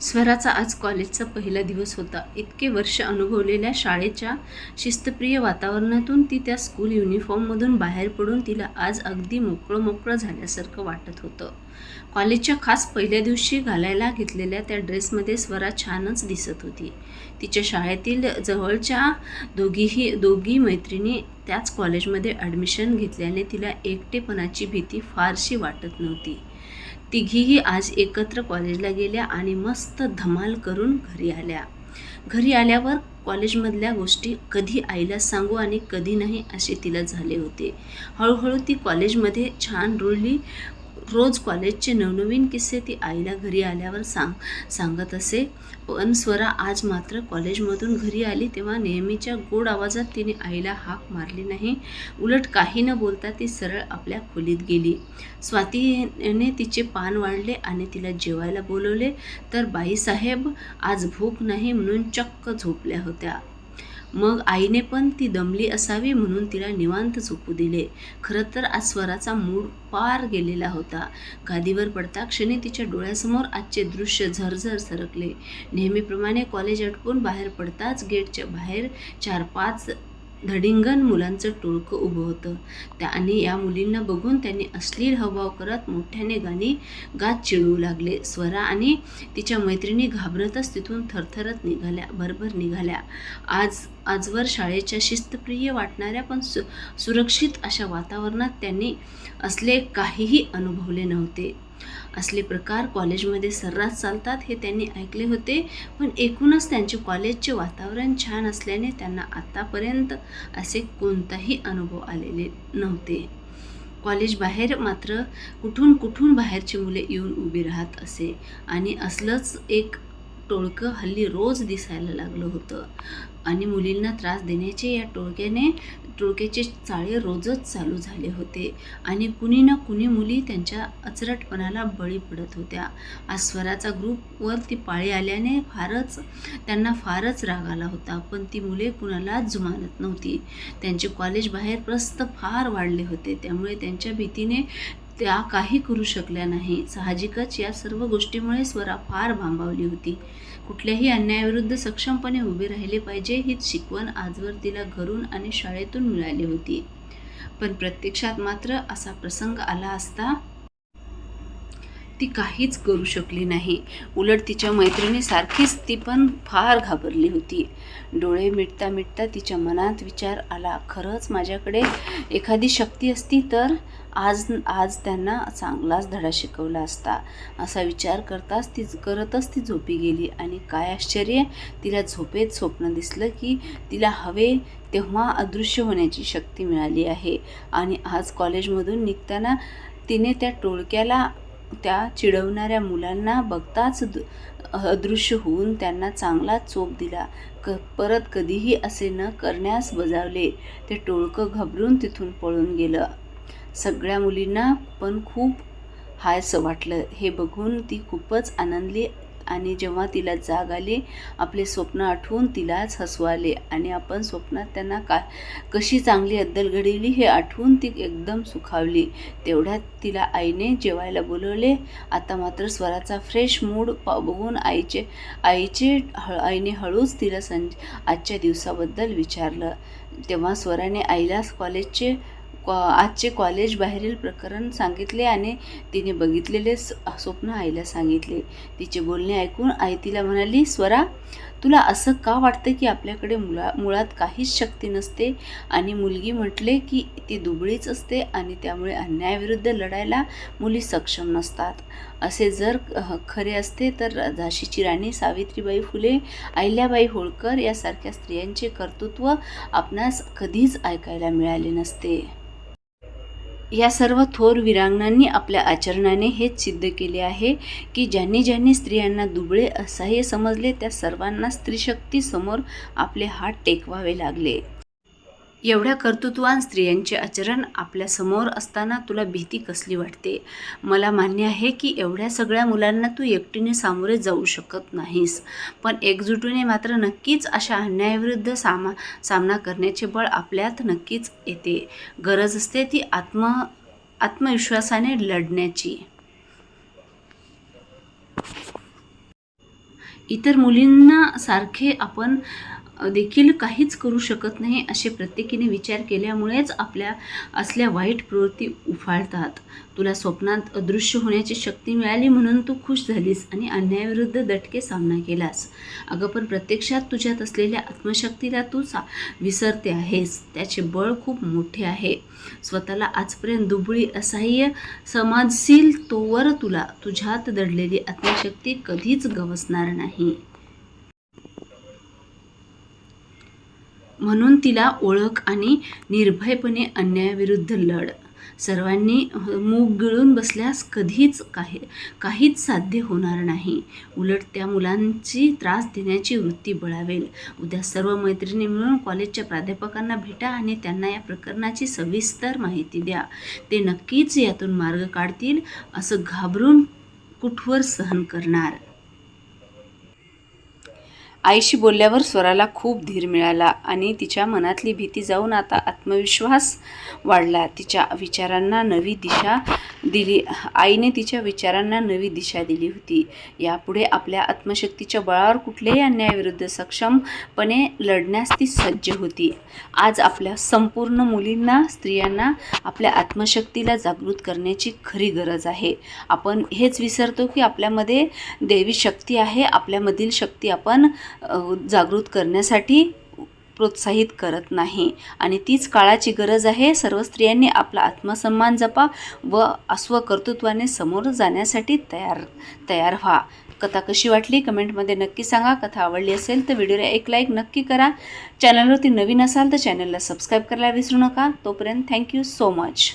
स्वराचा आज कॉलेजचा पहिला दिवस होता. इतके वर्ष अनुभवलेल्या शाळेच्या शिस्तप्रिय वातावरणातून ती त्या स्कूल युनिफॉर्ममधून बाहेर पडून तिला आज अगदी मोकळं मोकळं झाल्यासारखं वाटत होतं. कॉलेजच्या खास पहिल्या दिवशी घालायला घेतलेल्या त्या ड्रेसमध्ये स्वरा छानच दिसत होती. तिच्या शाळेतील जवळच्या दोघीही दोघी मैत्रिणी त्याच कॉलेजमध्ये ॲडमिशन घेतल्याने तिला एकटेपणाची भीती फारशी वाटत नव्हती. तिघीही आज एकत्र कॉलेजला गेल्या आणि मस्त धमाल करून घरी आल्या. घरी आल्यावर कॉलेजमधल्या गोष्टी कधी आईला सांगू आणि कधी नाही असे तिला झाले होते. हळूहळू ती कॉलेजमध्ये छान रुळली. रोज कॉलेजचे नवनवीन किस्से ती आईला घरी आल्यावर सांग सांगत असे. पण स्वरा आज मात्र कॉलेजमधून घरी आली तेव्हा नेहमीच्या गोड आवाजात तिने आईला हाक मारली नाही. उलट काही न बोलता ती सरळ आपल्या खोलीत गेली. स्वातीने तिचे पान वाढले आणि तिला जेवायला बोलवले. तर बाईसाहेब आज भूक नाही म्हणून चक्क झोपल्या होत्या. मग आईने पण ती दमली असावी म्हणून तिला निवांत झोपू दिले. खरं तर आज स्वराचा मूड पार गेलेला होता. गादीवर पडता क्षणी तिच्या डोळ्यासमोर आजचे दृश्य झरझर सरकले. नेहमीप्रमाणे कॉलेज अटकून बाहेर पडताच गेटच्या बाहेर चार पाच धडिंगण मुलांचं टोळकं उभं होतं. त्या आणि या मुलींना बघून त्यांनी अश्लील हावभाव करत मोठ्याने गाणी गात चिडवू लागले. स्वरा आणि तिच्या मैत्रिणी घाबरतच तिथून थरथरत निघाल्या भरभर निघाल्या. आज आजवर शाळेच्या शिस्तप्रिय वाटणाऱ्या पण सु सुरक्षित अशा वातावरणात त्यांनी असले काहीही अनुभवले नव्हते. असले प्रकार कॉलेजमध्ये सर्रास चालतात हे त्यांनी ऐकले होते पण एकूणच त्यांचे कॉलेजचे वातावरण छान असल्याने त्यांना आतापर्यंत असे कोणताही अनुभव आलेले नव्हते. कॉलेज बाहेर मात्र कुठून कुठून बाहेरची मुले येऊन उभी राहत असे आणि असलंच एक टोळकं हल्ली रोज दिसायला लागलं होतं. आणि मुलींना त्रास देण्याचे या टोळक्याने टोळक्याचे चाळे रोजच चालू झाले होते. आणि कुणी ना कुणी मुली त्यांच्या अचरटपणाला बळी पडत होत्या. आज स्वराचा ग्रुपवर ती पाळी आल्याने फारच त्यांना फारच राग आला होता. पण ती मुले कुणालाच जुमानत नव्हती. त्यांचे कॉलेज बाहेर प्रस्त फार वाढले होते. त्यामुळे त्यांच्या भीतीने त्या काही करू शकल्या नाही. साहजिकच या सर्व गोष्टीमुळे स्वरा फार भांबावली होती. कुठल्याही अन्यायाविरुद्ध सक्षमपणे उभे राहिले पाहिजे हीच शिकवण आजवर तिला घरून आणि शाळेतून मिळाली होती. पण प्रत्यक्षात मात्र असा प्रसंग आला असता ती काहीच करू शकली नाही. उलट तिच्या मैत्रिणीसारखीच ती पण फार घाबरली होती. डोळे मिटता मिटता तिच्या मनात विचार आला खरंच माझ्याकडे एखादी शक्ती असती तर आज आज त्यांना चांगलाच धडा शिकवला असता. असा विचार करताच ती करतच ती झोपी गेली आणि काय आश्चर्य तिला झोपेत स्वप्न दिसलं की तिला हवे तेव्हा अदृश्य होण्याची शक्ती मिळाली आहे. आणि आज कॉलेजमधून निघताना तिने त्या टोळक्याला त्या चिडवणाऱ्या मुलांना बघताच अदृश्य होऊन त्यांना चांगला चोप दिला. क परत कधीही असे न करण्यास बजावले ते टोळकं घाबरून तिथून पळून गेलं. सगळ्या मुलींना पण खूप हायसं वाटलं. हे बघून ती खूपच आनंदली आणि जेव्हा तिला जाग आली आपले स्वप्न आठवून तिलाच हसू आले आणि आपण स्वप्नात त्यांना का कशी चांगली अद्दल घडवली हे आठवून ती एकदम सुखावली. तेवढ्यात तिला आईने जेवायला बोलवले. आता मात्र स्वराचा फ्रेश मूड पा बघून आईचे आईचे ह आईने हळूच तिला सं आजच्या दिवसाबद्दल विचारलं. तेव्हा स्वराने आईला कॉलेजचे कॉ आजचे कॉलेज बाहेरील प्रकरण सांगितले आणि तिने बघितलेले स्वप्न आईला सांगितले. तिचे बोलणे ऐकून आई तिला म्हणाली स्वरा तुला असं का वाटतं की आपल्याकडे मुला मुळात काहीच शक्ती नसते? आणि मुलगी म्हटले की ती दुबळीच असते आणि त्यामुळे अन्यायाविरुद्ध लढायला मुली सक्षम नसतात. असे जर खरे असते तर झाशीची राणी सावित्रीबाई फुले अहिल्याबाई होळकर यासारख्या स्त्रियांचे कर्तृत्व आपणास कधीच ऐकायला मिळाले नसते. या सर्व थोर वीरांगणांनी आपल्या आचरणाने हेच सिद्ध केले आहे की ज्यांनी ज्यांनी स्त्रियांना दुबळे असह्य समजले त्या सर्वांना स्त्रीशक्तीसमोर आपले हात टेकवावे लागले. एवढ्या कर्तृत्वान स्त्रियांचे आचरण आपल्यासमोर असताना तुला भीती कसली वाटते? मला मान्य आहे की एवढ्या सगळ्या मुलांना तू एकटीने सामोरे जाऊ शकत नाहीस. पण एकजुटीने मात्र नक्कीच अशा अन्यायाविरुद्ध सामा सामना करण्याचे बळ आपल्यात नक्कीच येते. गरज असते ती आत्म आत्मविश्वासाने लढण्याची. इतर मुलींना सारखे आपण देखील काहीच करू शकत नाही असे प्रत्येकीने विचार केल्यामुळेच आपल्या असल्या वाईट प्रवृत्ती उफाळतात. तुला स्वप्नात अदृश्य होण्याची शक्ती मिळाली म्हणून तू खुश झालीस आणि अन्यायाविरुद्ध दटके सामना केलास. अगं पण प्रत्यक्षात तुझ्यात असलेल्या आत्मशक्तीला तू सा विसरते आहेस. त्याचे बळ खूप मोठे आहे. स्वतःला आजपर्यंत दुबळी असह्य समाजशील तोवर तुला तुझ्यात दडलेली आत्मशक्ती कधीच गवसणार नाही. म्हणून तिला ओळख आणि निर्भयपणे अन्यायाविरुद्ध लढ. सर्वांनी मूग गिळून बसल्यास कधीच काही काहीच साध्य होणार नाही. उलट त्या मुलांची त्रास देण्याची वृत्ती बळावेल. उद्या सर्व मैत्रिणी मिळून कॉलेजच्या प्राध्यापकांना भेटा आणि त्यांना या प्रकरणाची सविस्तर माहिती द्या. ते नक्कीच यातून मार्ग काढतील असं घाबरून कुठवर सहन करणार? आईशी बोलल्यावर स्वराला खूप धीर मिळाला आणि तिच्या मनातली भीती जाऊन आता आत्मविश्वास वाढला. तिच्या विचारांना नवी दिशा दिली आईने तिच्या विचारांना नवी दिशा दिली होती. यापुढे आपल्या आत्मशक्तीच्या बळावर कुठल्याही अन्यायाविरुद्ध सक्षमपणे लढण्यास ती सज्ज होती. आज आपल्या संपूर्ण मुलींना स्त्रियांना आपल्या आत्मशक्तीला जागृत करण्याची खरी गरज आहे. आपण हेच विसरतो की आपल्यामध्ये देवी शक्ती आहे आपल्यामधील शक्ती आपण जागृत करण्यासाठी प्रोत्साहित करत नाही. आणि तीच काळाची गरज आहे. सर्व स्त्रियांनी आपला आत्मसन्मान जपा व अस्वकर्तृत्वाने समोर जाण्यासाठी तयार तयार व्हा. कथा कशी वाटली? कमेंटमध्ये नक्की सांगा. कथा आवडली असेल तर व्हिडिओला एक लाईक नक्की करा. चॅनलवरती नवीन असाल तर चॅनलला सबस्क्राईब करायला विसरू नका. तोपर्यंत थँक्यू सो मच